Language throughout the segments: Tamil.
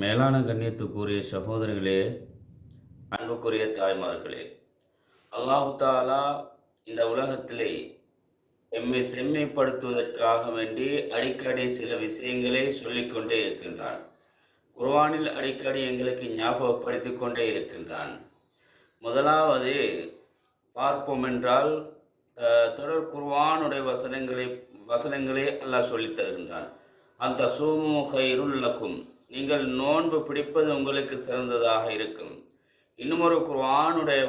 மேலான கண்ணியத்துக்குரிய சகோதரர்களே அன்புக்குரிய தாய்மார்களே அல்லாஹாலா இந்த உலகத்திலே எம்மை செம்மைப்படுத்துவதற்காக வேண்டி அடிக்கடி சில விஷயங்களை சொல்லிக்கொண்டே இருக்கின்றான். குர்வானில் அடிக்கடி எங்களுக்கு ஞாபகப்படுத்தி கொண்டே இருக்கின்றான். முதலாவது பார்ப்போம் என்றால் தொடர் குர்வானுடைய வசனங்களை வசனங்களே அல்லாஹ் சொல்லித் தருகின்றான். அந்த சூமு ஹைருல்லக்கும் நீங்கள் நோன்பு பிடிப்பது உங்களுக்கு சிறந்ததாக இருக்கும். இன்னும் ஒரு குர்ஆனுடைய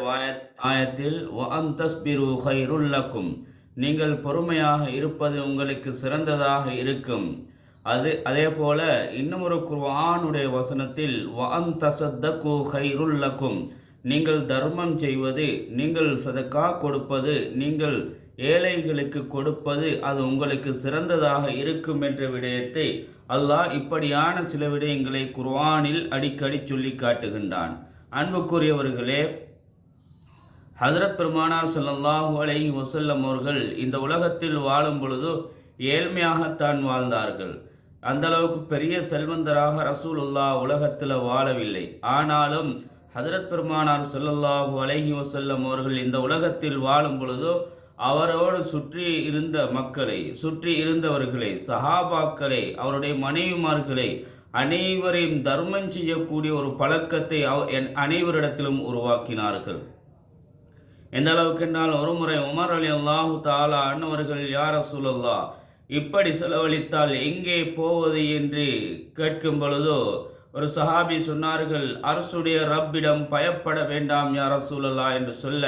ஆயத்தில் வஅன் தஸ்பிரு ஹைருல்லக்கும் நீங்கள் பொறுமையாக இருப்பது உங்களுக்கு சிறந்ததாக இருக்கும். அது அதே போல இன்னும் ஒரு குர்ஆனுடைய வசனத்தில் வஅன் தசத்தகு ஹைருல்லக்கும் நீங்கள் தர்மம் செய்வது நீங்கள் சதக்கா கொடுப்பது நீங்கள் ஏழைகளுக்கு கொடுப்பது அது உங்களுக்கு சிறந்ததாக இருக்கும் என்ற விடயத்தை அல்லாஹ் இப்படியான சில விடயங்களை குர்வானில் அடிக்கடி சொல்லி காட்டுகின்றான். அன்புக்குரியவர்களே ஹசரத் பெருமானார் ஸல்லல்லாஹு அலைஹி வசல்லம் அவர்கள் இந்த உலகத்தில் வாழும் பொழுது ஏழ்மையாகத்தான் வாழ்ந்தார்கள். அந்த அளவுக்கு பெரிய செல்வந்தராக ரசூலுல்லா உலகத்தில் வாழவில்லை. ஆனாலும் ஹதரத் பெருமானார் சொல்லல்லாஹு அலைஹி வசல்லம் அவர்கள் இந்த உலகத்தில் வாழும் பொழுதோ அவரோடு சுற்றி இருந்த மக்களை சுற்றி இருந்தவர்களை சஹாபாக்களை அவருடைய மனைவிமார்களை அனைவரையும் தர்மம் செய்யக்கூடிய ஒரு பழக்கத்தை அவ- என் அனைவரிடத்திலும் உருவாக்கினார்கள். எந்த அளவுக்கு என்றால் ஒருமுறை உமர் அலி அல்லாஹு தாலா அன்னவர்கள் யார் சூழல்லா இப்படி செலவழித்தால் எங்கே போவது? என்று கேட்கும் பொழுதோ ஒரு சஹாபி சொன்னார்கள் அரசுடைய ரப்பிடம் பயப்பட வேண்டாம் யார் சூழல்லா என்று சொல்ல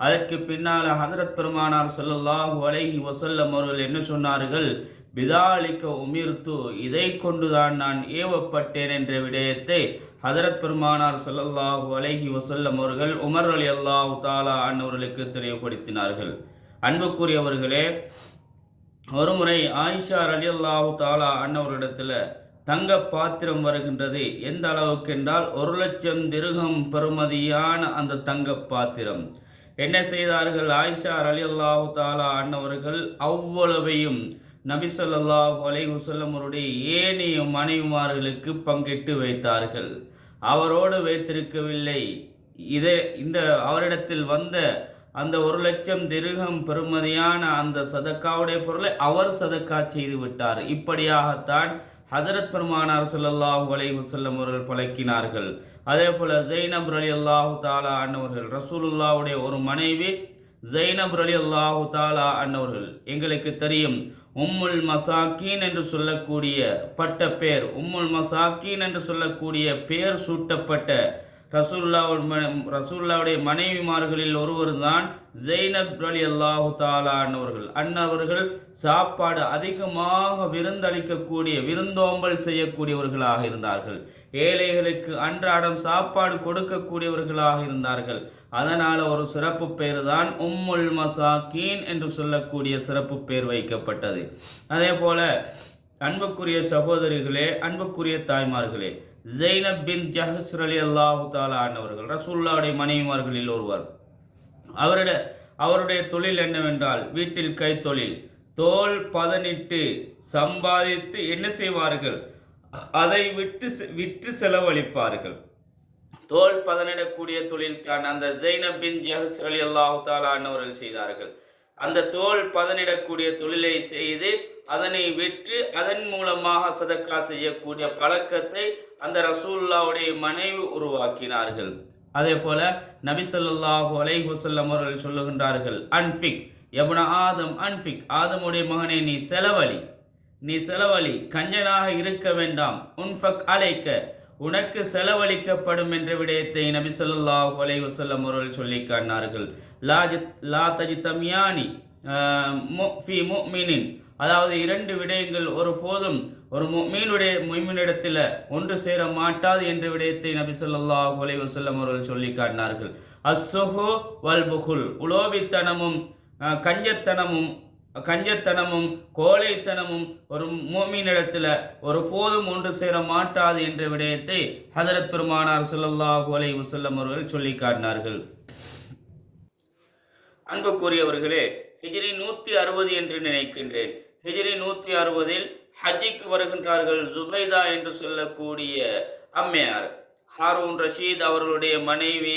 அதற்கு பின்னால் ஹதரத் பெருமானார் சொல்லல்லாஹு அலைஹி வசல்லம் அவர்கள் என்ன சொன்னார்கள்? பிதாலிக்க உமிர்த்து இதை கொண்டுதான் நான் ஏவப்பட்டேன் என்ற விடயத்தை ஹதரத் பெருமானார் சொல்லல்லாஹு அலைஹி வசல்லம் அவர்கள் உமர் அலி அல்லாஹு தாலா அன்னவர்களுக்கு தெளிவுபடுத்தினார்கள் அன்புக்குரியவர்களே ஒருமுறை ஆயிஷா அலி அல்லாஹு தாலா அன்னவரிடத்தில் தங்க பாத்திரம் வருகின்றது. எந்த அளவுக்கு என்றால் ஒரு லட்சம் திருகம் பெறுமதியான அந்த தங்க பாத்திரம். என்ன செய்தார்கள்? ஆயிஷா அலி அல்லாஹு தாலா அன்னவர்கள் அவ்வளவையும் நபி ஸல்லல்லாஹு அலைஹி அவருடைய ஏனைய மனைவிமார்களுக்கு பங்கிட்டு வைத்தார்கள். அவரோடு வைத்திருக்கவில்லை. இதே இந்த அவரிடத்தில் வந்த அந்த ஒரு லட்சம் திருகம் பெறுமதியான அந்த சதக்காவுடைய பொருளை அவர் சதக்கா செய்து விட்டார். இப்படியாகத்தான் ஹதரத் பெருமானார் சொல்லல்லாஹ் அலைஹுசல்லம் அவர்கள் பழக்கினார்கள். அதே போல் ஜெய்னப் ரலி அல்லாஹு தாலா அன்னவர்கள் ரசூலுல்லாவுடைய ஒரு மனைவி ஜெய்னப் ரலி அல்லாஹு தாலா அன்னவர்கள் எங்களுக்கு தெரியும் உம்முல் மசாக்கீன் என்று சொல்லக்கூடிய பட்ட பேர் உம்முல் மசாக்கீன் என்று சொல்லக்கூடிய பெயர் சூட்டப்பட்ட ரசூல்லாவுடைய ரசூல்லாவுடைய மனைவிமார்களில் ஒருவர் தான் ஜெய்னப் அலி அல்லாஹு தாலா அன்னவர்கள். அன்னவர்கள் சாப்பாடு அதிகமாக விருந்தளிக்கக்கூடிய விருந்தோம்பல் செய்யக்கூடியவர்களாக இருந்தார்கள். ஏழைகளுக்கு அன்றாடம் சாப்பாடு கொடுக்கக்கூடியவர்களாக இருந்தார்கள். அதனால் ஒரு சிறப்பு பெயர் தான் உம்முல் மசாக்கீன் என்று சொல்லக்கூடிய சிறப்பு பெயர் வைக்கப்பட்டது. அதே போல அன்புக்குரிய சகோதரிகளே அன்புக்குரிய தாய்மார்களே ஜெய்னப் பின் ஜஹஸ் அலி அல்லாஹு தாலா ஆனவர்கள் ரசூல்லாவுடைய மனைவிமார்களில் ஒருவர். அவருடைய அவருடைய தொழில் என்னவென்றால் வீட்டில் கைத்தொழில். தோல் பதனிட்டு சம்பாதித்து என்ன செய்வார்கள்? அதை விட்டு செ- விற்று செலவழிப்பார்கள். தோல் பதனிடக்கூடிய தொழில்தான் அந்த ஜெய்னப் பின் ஜஹஸ் அலி அல்லாஹு தாலானவர்கள் செய்தார்கள். அந்த தோல் பதனிடக்கூடிய தொழிலை செய்து அதனை விற்று அதன் மூலமாக சதக்கா செய்யக்கூடிய பழக்கத்தை அந்த ரசூல்லாவுடைய மனைவி உருவாக்கினார்கள். அதே போல நபி ஸல்லல்லாஹு அலைஹி அவர்கள் சொல்லுகின்றார்கள் அன்ஃபிக் எவன ஆதம் அன்ஃபிக் ஆதமுடைய மகனை நீ செலவழி. நீ செலவழி கஞ்சனாக இருக்க வேண்டாம். உன்ஃபக் அழைக்க உனக்கு செலவழிக்கப்படும் என்ற விடயத்தை நபி ஸல்லல்லாஹு அலைஹி வசல்லம் அவர்கள் சொல்லி காட்டினார்கள். லாஜி லா தஜி தம்யானி ஃபி முஃமினின். அதாவது இரண்டு விடயங்கள் ஒரு போதும் ஒரு மீனுடைய மொய்மினிடத்தில் ஒன்று சேர மாட்டாது என்ற விடயத்தை நபி ஸல்லல்லாஹு அலைஹி வசல்லம் அவர்கள் சொல்லி காட்டினார்கள். அஸ்ஸுஹு வல்புகுல் உலோபித்தனமும் கஞ்சத்தனமும் கஞ்சத்தனமும் கோழைத்தனமும் ஒரு மோமினிடத்தில் ஒரு போதும் ஒன்று சேர மாட்டாது என்ற விடயத்தை ஹதரத் பெருமானார் ஸல்லல்லாஹு கோலை வசல்லம் அவர்கள் சொல்லி காட்டினார்கள். அன்புக்குரியவர்களே ஹிஜிரி நூற்றி அறுபது என்று நினைக்கின்றேன். ஹிஜிரி நூற்றி அறுபதில் ஹஜிக்கு வருகின்றார்கள் ஜுபைதா என்று சொல்லக்கூடிய அம்மையார். ஹாரூன் ரஷீத் அவர்களுடைய மனைவி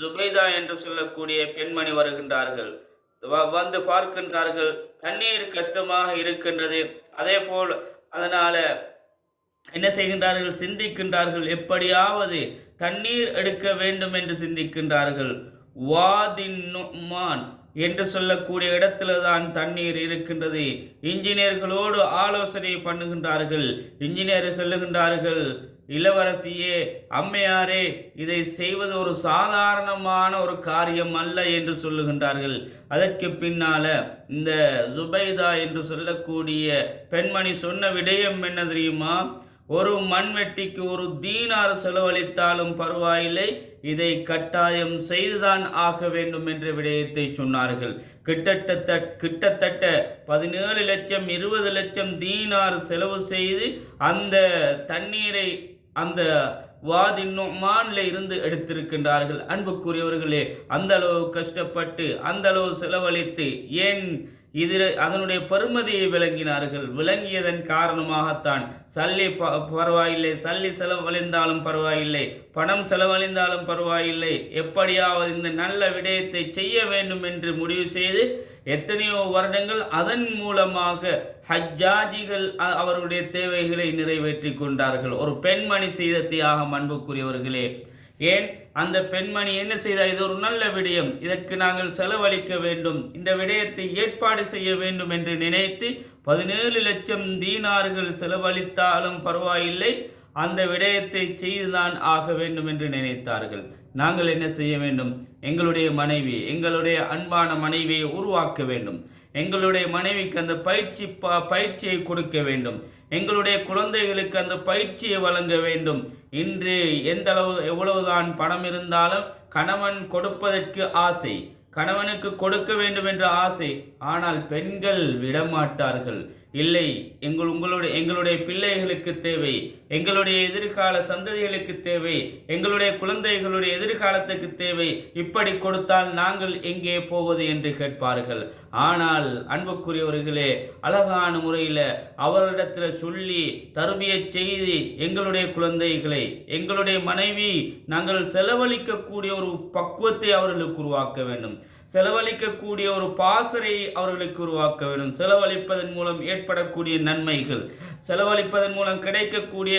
ஜுபைதா என்று சொல்லக்கூடிய பெண்மணி வருகின்றார்கள். வந்து பார்க்கின்றார்கள். தண்ணீர் கஷ்டமாக இருக்கின்றது. அதே போல் அதனால் என்ன செய்கின்றார்கள்? சிந்திக்கின்றார்கள். எப்படியாவது தண்ணீர் எடுக்க வேண்டும் என்று சிந்திக்கின்றார்கள். வாதின் நுமான் என்று சொல்லக்கூடிய இடத்துல தான் தண்ணீர் இருக்கின்றது. இன்ஜினியர்களோடு ஆலோசனை பண்ணுகின்றார்கள். இன்ஜினியர் சொல்லுகின்றார்கள். இளவரசியே அம்மையாரே இதை செய்வது ஒரு சாதாரணமான ஒரு காரியம் அல்ல என்று சொல்லுகின்றார்கள். அதற்கு பின்னால இந்த ஜுபைதா என்று சொல்லக்கூடிய பெண்மணி சொன்ன விடயம் என்ன தெரியுமா? ஒரு மண்வெட்டிக்கு ஒரு தீனார் செலவழித்தாலும் பரவாயில்லை இதை கட்டாயம் செய்துதான் ஆக வேண்டும் என்ற விடயத்தை சொன்னார்கள். கிட்டத்தட்ட கிட்டத்தட்ட பதினேழு லட்சம் இருபது லட்சம் தீனார் செலவு செய்து அந்த தண்ணீரை அந்த வாதி நொமான்ல இருந்து எடுத்திருக்கின்றார்கள். அன்புக்குரியவர்களே அந்த அளவு கஷ்டப்பட்டு அந்த அளவு செலவழித்து ஏன் இதில் அதனுடைய பெருமதியை விளங்கினார்கள்? விளங்கியதன் காரணமாகத்தான் சல்லி ப பரவாயில்லை சல்லி செலவழிந்தாலும் பரவாயில்லை பணம் செலவழிந்தாலும் பரவாயில்லை எப்படியாவது இந்த நல்ல விடயத்தை செய்ய வேண்டும் என்று முடிவு செய்து எத்தனையோ வருடங்கள் அதன் மூலமாக ஹஜ்ஜாஜிகள் அவருடைய தேவைகளை நிறைவேற்றி கொண்டார்கள். ஒரு பெண்மணி செய்த தியாகம் அன்புக்குரியவர்களே. ஏன்? அந்த பெண்மணி என்ன செய்தார்? இது ஒரு நல்ல விடயம். இதற்கு நாங்கள் செலவழிக்க வேண்டும். இந்த விடயத்தை ஏற்பாடு செய்ய வேண்டும் என்று நினைத்து பதினேழு லட்சம் தீனார்கள் செலவழித்தாலும் பரவாயில்லை. அந்த விடயத்தை செய்துதான் ஆக வேண்டும் என்று நினைத்தார்கள். நாங்கள் என்ன செய்ய வேண்டும்? எங்களுடைய மனைவி எங்களுடைய அன்பான மனைவியை உருவாக்க வேண்டும். எங்களுடைய மனைவிக்கு அந்த பயிற்சி ப பயிற்சியை கொடுக்க வேண்டும். எங்களுடைய குழந்தைகளுக்கு அந்த பயிற்சியை வழங்க வேண்டும். இன்று எந்த அளவு எவ்வளவுதான் பணம் இருந்தாலும் கணவன் கொடுப்பதற்கு ஆசை. கணவனுக்கு கொடுக்க வேண்டும் என்ற ஆசை. ஆனால் பெண்கள் விடமாட்டார்கள். இல்லை எங்கள் உங்களுடைய எங்களுடைய பிள்ளைகளுக்கு தேவை. எங்களுடைய எதிர்கால சந்ததிகளுக்கு தேவை. எங்களுடைய குழந்தைகளுடைய எதிர்காலத்துக்கு தேவை. இப்படி கொடுத்தால் நாங்கள் எங்கே போவது என்று கேட்பார்கள். ஆனால் அன்புக்குரியவர்களே அழகான முறையில் அவரிடத்தில் சொல்லி தருபிய செய்தி எங்களுடைய குழந்தைகளை எங்களுடைய மனைவி நாங்கள் செலவழிக்கக்கூடிய ஒரு பக்குவத்தை அவர்களுக்கு உருவாக்க வேண்டும். செலவழிக்கக்கூடிய ஒரு பாசறை அவர்களுக்கு உருவாக்க வேண்டும். செலவழிப்பதன் மூலம் ஏற்படக்கூடிய நன்மைகள் செலவழிப்பதன் மூலம் கிடைக்கக்கூடிய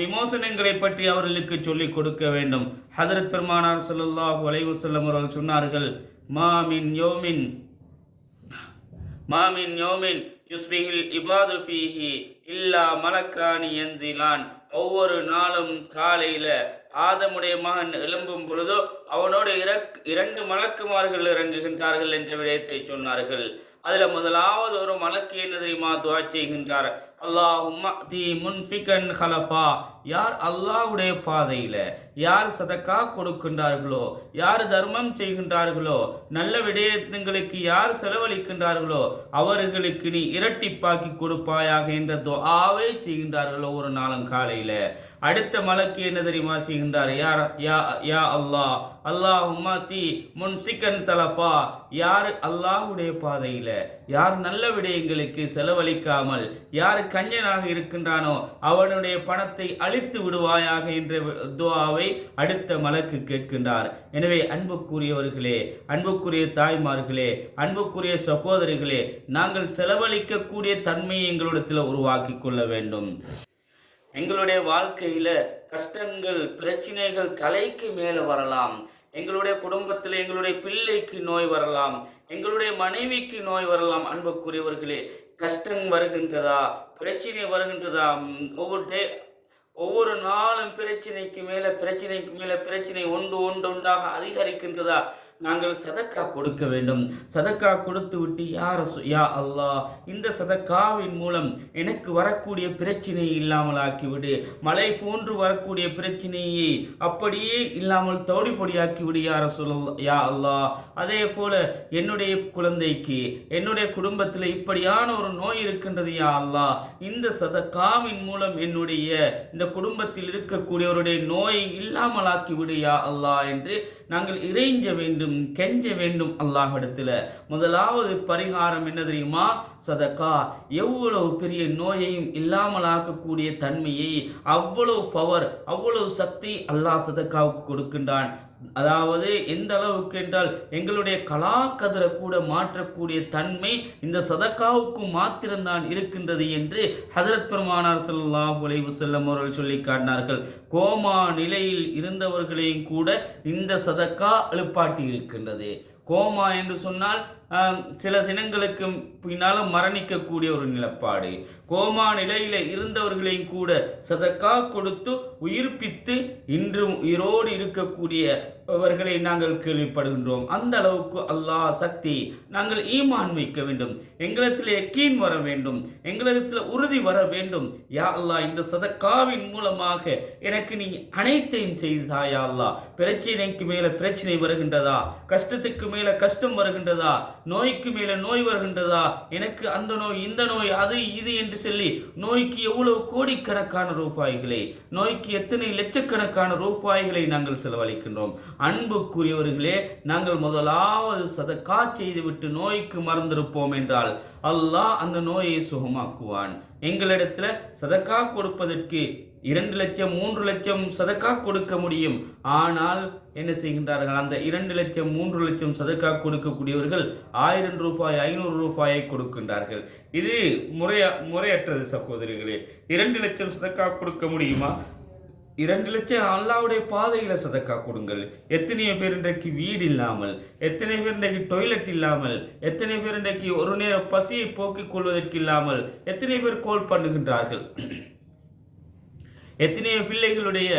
விமோசனங்களை பற்றி அவர்களுக்கு சொல்லிக் கொடுக்க வேண்டும். ஹதரத் பெருமானார் ஸல்லல்லாஹு வலைவு செல்லும் அவர்கள் சொன்னார்கள் மாமின் யோமின் மாமின் யோமின் யுஸ்பிஹில் இபாது ஃபீஹி இல்லா மலக்கானி என்சிலான். ஒவ்வொரு நாளும் காலையில் ஆதமுடைய மகன் எழும்பும் பொழுதோ அவனோடு இறக் இரண்டு மலக்குமார்கள் இறங்குகின்றார்கள் என்ற விடயத்தை சொன்னார்கள். அதுல முதலாவது ஒரு மலக்கு என்ன தெரியுமா? துவா செய்கின்றார். அல்லாஹும்ம தி முன்ஃபிகன் ஹலஃபா. யார் அல்லாஹுடைய பாதையில யார் சதக்கா கொடுக்கின்றார்களோ யார் தர்மம் செய்கின்றார்களோ நல்ல விடயங்களுக்கு யார் செலவழிக்கின்றார்களோ அவர்களுக்கு நீ இரட்டிப்பாக்கி கொடுப்பாயாக என்ற துஆவை செய்கின்றார்களோ ஒரு நாளும் காலையில. அடுத்த மலக்கு என்ன தெரியுமா செய்கின்றார்? யார் யா யா அல்லாஹ். அல்லாஹ் உம்மாத்தி முன் சிக்கன் தலஃபா. யார் அல்லாஹ்வுடைய பாதையில்? யார் நல்ல விடயங்களுக்கு செலவழிக்காமல் யார் கஞ்சனாக இருக்கின்றானோ அவனுடைய பணத்தை அழித்து விடுவாயாக என்ற துவாவை அடுத்த மலக்கு கேட்கின்றார். எனவே அன்புக்குரியவர்களே அன்புக்குரிய தாய்மார்களே அன்புக்குரிய சகோதரிகளே நாங்கள் செலவழிக்கக்கூடிய தன்மையை எங்களிடத்தில் உருவாக்கி கொள்ள வேண்டும். எங்களுடைய வாழ்க்கையில் கஷ்டங்கள் பிரச்சனைகள் தலைக்கு மேலே வரலாம். எங்களுடைய குடும்பத்தில் எங்களுடைய பிள்ளைக்கு நோய் வரலாம். எங்களுடைய மனைவிக்கு நோய் வரலாம் அன்புக்குரியவர்களே. கஷ்டம் வருகின்றதா? பிரச்சனை வருகின்றதா? ஒவ்வொரு டே ஒவ்வொரு நாளும் பிரச்சனைக்கு மேலே பிரச்சனைக்கு மேலே பிரச்சனை ஒன்று ஒன்று ஒன்றாக அதிகரிக்கின்றதா? நாங்கள் சதக்கா கொடுக்க வேண்டும். சதக்கா கொடுத்து விட்டு யார் யா அல்லாஹ் இந்த சதக்காவின் மூலம் எனக்கு வரக்கூடிய பிரச்சனையை இல்லாமல் ஆக்கிவிடு மழை போன்று வரக்கூடிய பிரச்சனையை அப்படியே இல்லாமல் தோடி பொடியாக்கி விடு யார சொல்ல யா அல்லாஹ் அதே போல என்னுடைய குழந்தைக்கு என்னுடைய குடும்பத்தில் இப்படியான ஒரு நோய் இருக்கின்றது யா அல்லாஹ் இந்த சதக்காவின் மூலம் என்னுடைய இந்த குடும்பத்தில் இருக்கக்கூடியவருடைய நோயை இல்லாமல் ஆக்கிவிடு யா அல்லாஹ் என்று நாங்கள் இறைஞ்ச வேண்டும். கெஞ்ச வேண்டும் அல்லாஹிடத்தில் முதலாவது பரிகாரம் என்ன தெரியுமா? சதக்கா. எவ்வளவு பெரிய நோயையும் இல்லாமலாக்கக்கூடிய தன்மையை அவ்வளவு பவர் அவ்வளவு சக்தி அல்லாஹ் சதக்காவுக்கு கொடுக்கின்றான். அதாவது எந்த அளவுக்கு என்றால் எங்களுடைய கலாக்கதரை கூட மாற்றக்கூடிய தன்மை இந்த சதக்காவுக்கு மாத்திரம்தான் இருக்கின்றது என்று ஹதரத் பெருமானார் ஸல்லல்லாஹு அலைஹி வஸல்லம் அவர்கள் சொல்லி காட்டினார்கள். கோமா நிலையில் இருந்தவர்களையும் கூட இந்த சதக்கா எழுப்பாட்டி இருக்கின்றது. கோமா என்று சொன்னால் சில தினங்களுக்கு பின்னால் மரணிக்கக்கூடிய ஒரு நிலப்பாடு. கோமா நிலையில் இருந்தவர்களையும் கூட சதக்கா கொடுத்து உயிர்ப்பித்து இன்று உயிரோடு இருக்கக்கூடிய அவர்களை நாங்கள் கேள்விப்படுகின்றோம். அந்த அளவுக்கு அல்லாஹ் சக்தி நாங்கள் ஈமான் வைக்க வேண்டும். எங்களிடத்தில் எக்கீன் வர வேண்டும். எங்களிடத்தில் உறுதி வர வேண்டும். யா அல்லாஹ் இந்த சதக்காவின் மூலமாக எனக்கு நீ அனைத்தையும் செய்தா யா அல்லாஹ்? பிரச்சனைக்கு மேலே பிரச்சனை வருகின்றதா? கஷ்டத்துக்கு மேலே கஷ்டம் வருகின்றதா? நோய்க்கு மேலே நோய் வருகின்றதா? எனக்கு அந்த நோய் இந்த நோய் அது இது என்று சொல்லி நோய்க்கு எவ்வளவு கோடிக்கணக்கான ரூபாய்களை நோய்க்கு எத்தனை லட்சக்கணக்கான ரூபாய்களை நாங்கள் செலவழிக்கின்றோம். அன்புக்குரியவர்களே நாங்கள் முதலாவது சதக்கா செய்துவிட்டு நோய்க்கு மறந்திருப்போம் என்றால் அல்லாஹ் அந்த நோயை சுகமாக்குவான். எங்களிடத்துல சதக்கா கொடுப்பதற்கு இரண்டு லட்சம் மூன்று லட்சம் சதக்கா கொடுக்க முடியும். ஆனால் என்ன செய்கின்றார்கள்? அந்த இரண்டு லட்சம் மூன்று லட்சம் சதக்கா கொடுக்கக்கூடியவர்கள் ஆயிரம் ரூபாய் ஐநூறு ரூபாயை கொடுக்கின்றார்கள். இது முறைய முறையற்றது சகோதரிகளே. இரண்டு லட்சம் சதக்கா கொடுக்க முடியுமா? இரண்டு லட்சம் அல்லாவுடைய பாதையில் சதக்கா கொடுங்கள். எத்தனையோ பேர் இன்றைக்கு வீடு இல்லாமல் எத்தனை பேர் இன்றைக்கு டொய்லெட் இல்லாமல் எத்தனை பேர் இன்றைக்கு ஒரு நேரம் பசியை போக்கிக் கொள்வதற்கு இல்லாமல் எத்தனை பேர் கோல் பண்ணுகின்றார்கள். எத்தனையோ பிள்ளைகளுடைய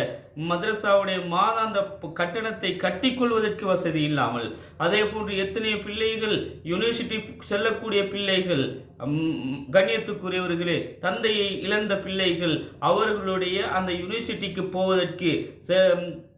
மதரசாவுடைய மாதாந்த கட்டணத்தை கட்டிக்கொள்வதற்கு வசதி இல்லாமல் அதே போன்று எத்தனையோ பிள்ளைகள் யூனிவர்சிட்டி செல்லக்கூடிய பிள்ளைகள் கண்ணியத்துக்குரியவர்களே தந்தையை இழந்த பிள்ளைகள் அவர்களுடைய அந்த யூனிவர்சிட்டிக்கு போவதற்கு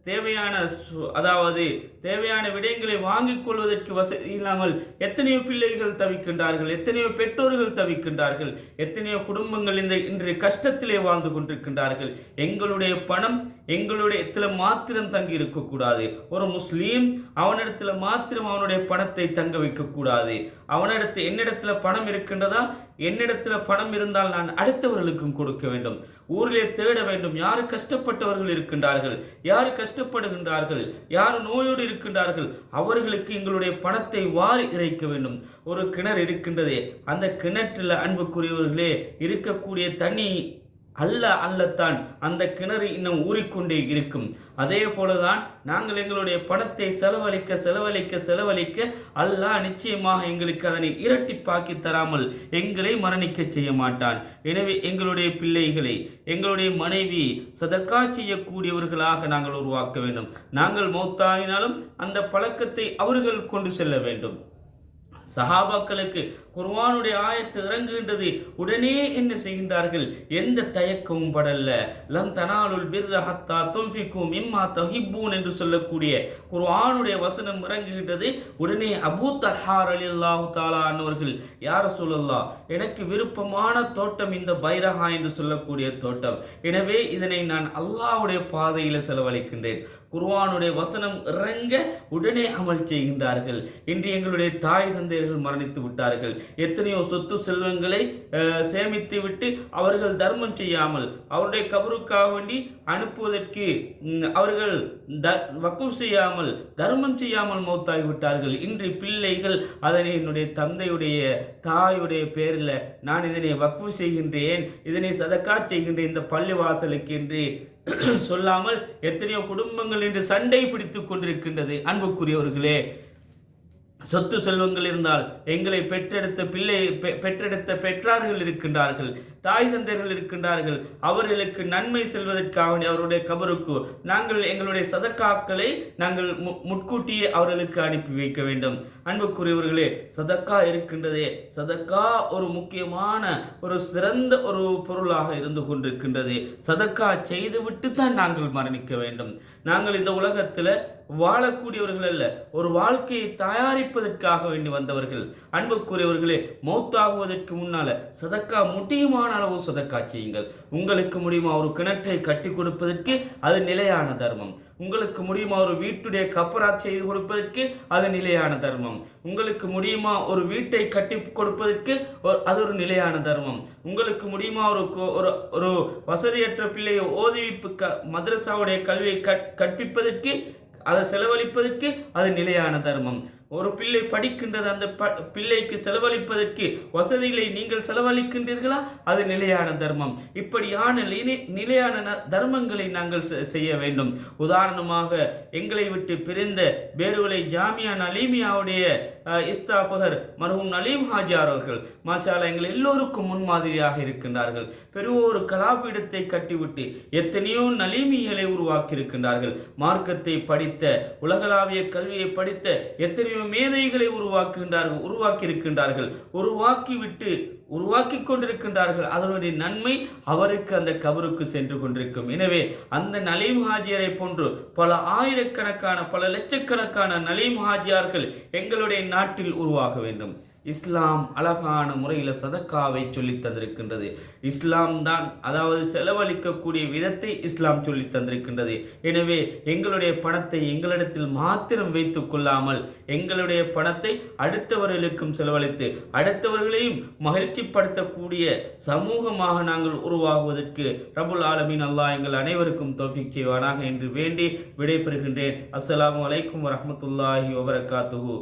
தேவையான சு- அதாவது தேவையான விடயங்களை வாங்கிக் கொள்வதற்கு வசதி இல்லாமல் எத்தனையோ பிள்ளைகள் தவிக்கின்றார்கள் எத்தனையோ பெற்றோர்கள் தவிக்கின்றார்கள் எத்தனையோ குடும்பங்கள் இந்த இன்று கஷ்டத்திலே வாழ்ந்து கொண்டிருக்கின்றார்கள். எங்களுடைய பணம் எங்களுடைய இடத்துல மாத்திரம் தங்கி இருக்கக்கூடாது. ஒரு முஸ்லீம் அவனிடத்துல மாத்திரம் அவனுடைய பணத்தை தங்க வைக்கக்கூடாது. அவனிடத்து என்னிடத்துல பணம் இருக்கின்றதா? என்னிடத்தில் பணம் இருந்தால் நான் அடுத்தவர்களுக்கும் கொடுக்க வேண்டும். ஊரிலே தேட வேண்டும். யார் கஷ்டப்பட்டவர்கள் இருக்கின்றார்கள்? யார் கஷ்டப்படுகின்றார்கள்? யார் நோயோடு இருக்கின்றார்கள்? அவர்களுக்கு எங்களுடைய பணத்தை வாரி இறைக்க வேண்டும். ஒரு கிணறு இருக்கின்றதே. அந்த கிணற்றில் அன்புக்குரியவர்களே இருக்கக்கூடிய தண்ணி அல்ல அல்லத்தான் அந்த கிணறு இன்னும் ஊறிக்கொண்டே இருக்கும். அதே போலதான் நாங்கள் எங்களுடைய பணத்தை செலவழிக்க செலவழிக்க செலவழிக்க அல்லாஹ் நிச்சயமாக எங்களுக்கு அதனை இரட்டிப்பாக்கி தராமல் எங்களை மரணிக்க செய்ய மாட்டான். எனவே எங்களுடைய பிள்ளைகளை எங்களுடைய மனைவி சதக்கா செய்யக்கூடியவர்களாக நாங்கள் உருவாக்க வேண்டும். நாங்கள் மௌத்தாயினாலும் அந்த பழக்கத்தை அவர்கள் கொண்டு செல்ல வேண்டும். சஹாபாக்களுக்கு குர்வானுடைய ஆயத்து இறங்குகின்றது. உடனே என்ன செய்கின்றார்கள்? எந்த தயக்கமும் படல்ல லம் தனாலுல் பிர்ர ஹத்தா துன்ஃபிக்கும் இம்மா தொஹிப்பூன் என்று சொல்லக்கூடிய குர்ஆனுடைய வசனம் இறங்குகின்றது. உடனே அபூ தல்ஹார் ரலியல்லாஹு தாலா அன்னவர்கள் யார சொல்லல்லா எனக்கு விருப்பமான தோட்டம் இந்த பைரஹா என்று சொல்லக்கூடிய தோட்டம். எனவே இதனை நான் அல்லாஹுடைய பாதையில் செலவழிக்கின்றேன். குர்வானுடைய வசனம் இறங்க உடனே அமல் செய்கின்றார்கள். இன்று எங்களுடைய தாய் தந்தையர்கள் மரணித்து விட்டார்கள். எத்தனையோ சொத்து செல்வங்களை சேமித்து விட்டு அவர்கள் தர்மம் செய்யாமல் அவருடைய கபருக்காக வேண்டி அனுப்புவதற்கு அவர்கள் த வக்குஃப் செய்யாமல் தர்மம் செய்யாமல் மௌத்தாகி விட்டார்கள். இன்று பிள்ளைகள் அதனை என்னுடைய தந்தையுடைய தாயுடைய பேரில் நான் இதனை வக்ஃபு செய்கின்றேன் இதனை சதக்கா செய்கின்றேன் இந்த பள்ளி வாசலுக்கு என்று சொல்லாமல் எத்தனையோ குடும்பங்கள் இன்று சண்டை பிடித்துக் கொண்டிருக்கின்றது. அன்புக்குரியவர்களே சொத்து செல்வங்கள் இருந்தால் எங்களை பெற்றெடுத்த பிள்ளை பெ- பெற்றெடுத்த பெற்றார்கள் இருக்கின்றார்கள். தாய் தந்தையர்கள் இருக்கின்றார்கள். அவர்களுக்கு நன்மை செல்வதற்காக அவருடைய கபருக்கு. நாங்கள் எங்களுடைய சதக்காக்களை நாங்கள் மு- முட்கூட்டியே அவர்களுக்கு அனுப்பி வைக்க வேண்டும். அன்புக்குரியவர்களே சதக்கா இருக்கின்றதே. சதக்கா ஒரு முக்கியமான ஒரு சிறந்த ஒரு பொருளாக இருந்து கொண்டிருக்கின்றது. சதக்கா செய்துவிட்டு தான் நாங்கள் மரணிக்க வேண்டும். நாங்கள் இந்த உலகத்தில் வாழக்கூடியவர்கள் அல்ல. ஒரு வாழ்க்கையை தயாரிப்பதற்காக வேண்டி வந்தவர்கள். அன்புக்குரியவர்களே மௌத்தாகுவதற்கு முன்னால் சதக்கா முடியுமான அளவு சதக்கா செய்யுங்கள். உங்களுக்கு முடியுமா ஒரு கிணற்றை கட்டி கொடுப்பதற்கு? அது நிலையான தர்மம். உங்களுக்கு முடியுமா ஒரு வீட்டுடைய கப்பரா செய்து கொடுப்பதற்கு? அது நிலையான தர்மம். உங்களுக்கு முடியுமா ஒரு வீட்டை கட்டி கொடுப்பதற்கு? அது ஒரு நிலையான தர்மம். உங்களுக்கு முடியுமா ஒரு ஒரு வசதியற்ற பிள்ளையை ஓதுவிப்பு க மதரசாவுடைய கல்வியை கற்பிப்பதற்கு? அதை செலவழிப்பதற்கு அது நிலையான தர்மம். ஒரு பிள்ளை படிக்கின்றது அந்த ப பிள்ளைக்கு செலவழிப்பதற்கு வசதிகளை நீங்கள் செலவழிக்கின்றீர்களா? அது நிலையான தர்மம். இப்படியான நிலையான ந- தர்மங்களை நாங்கள் செ- செய்ய வேண்டும். உதாரணமாக எங்களை விட்டு பிரிந்த பேருவலை ஜாமியா நலீமியாவுடைய இஸ்தாஃபகர் மருகும் நலீம் ஹாஜியார் அவர்கள் மாஷாலா எங்கள் எல்லோருக்கும் முன்மாதிரியாக இருக்கின்றார்கள். பெருவோர் கலாபீடத்தை கட்டிவிட்டு எத்தனையோ நலீமிகளை உருவாக்கி இருக்கின்றார்கள் மார்க்கத்தை படித்த உலகளாவிய கல்வியை படித்த எத்தனையோ மேதைகளை உருவாக்குகின்றார்கள் உருவாக்கி இருக்கின்றார்கள் உருவாக்கி கொண்டிருக்கின்றார்கள் அதனுடைய நன்மை அவருக்கு அந்த கபருக்கு சென்று கொண்டிருக்கும். எனவே அந்த நலீம் ஹாஜியரை போன்று பல ஆயிரக்கணக்கான பல லட்சக்கணக்கான நலீம் ஹாஜியார்கள் எங்களுடைய நாட்டில் உருவாக வேண்டும். இஸ்லாம் அழகான முறையில் சதக்காவை சொல்லித் தந்திருக்கின்றது. இஸ்லாம் தான் அதாவது செலவழிக்கக்கூடிய விதத்தை இஸ்லாம் சொல்லித் தந்திருக்கின்றது. எனவே எங்களுடைய பணத்தை எங்களிடத்தில் மாத்திரம் வைத்து கொள்ளாமல் எங்களுடைய பணத்தை அடுத்தவர்களுக்கும் செலவழித்து அடுத்தவர்களையும் மகிழ்ச்சிப்படுத்தக்கூடிய சமூகமாக நாங்கள் உருவாகுவதற்கு ரபுல் ஆலமீன் அல்லாஹ் எங்கள் அனைவருக்கும் தௌஃபீக் என்று வேண்டி விடைபெறுகின்றேன். அஸ்ஸலாமு அலைக்கும் வரஹ்மத்துல்லாஹி வபரகாத்துஹு.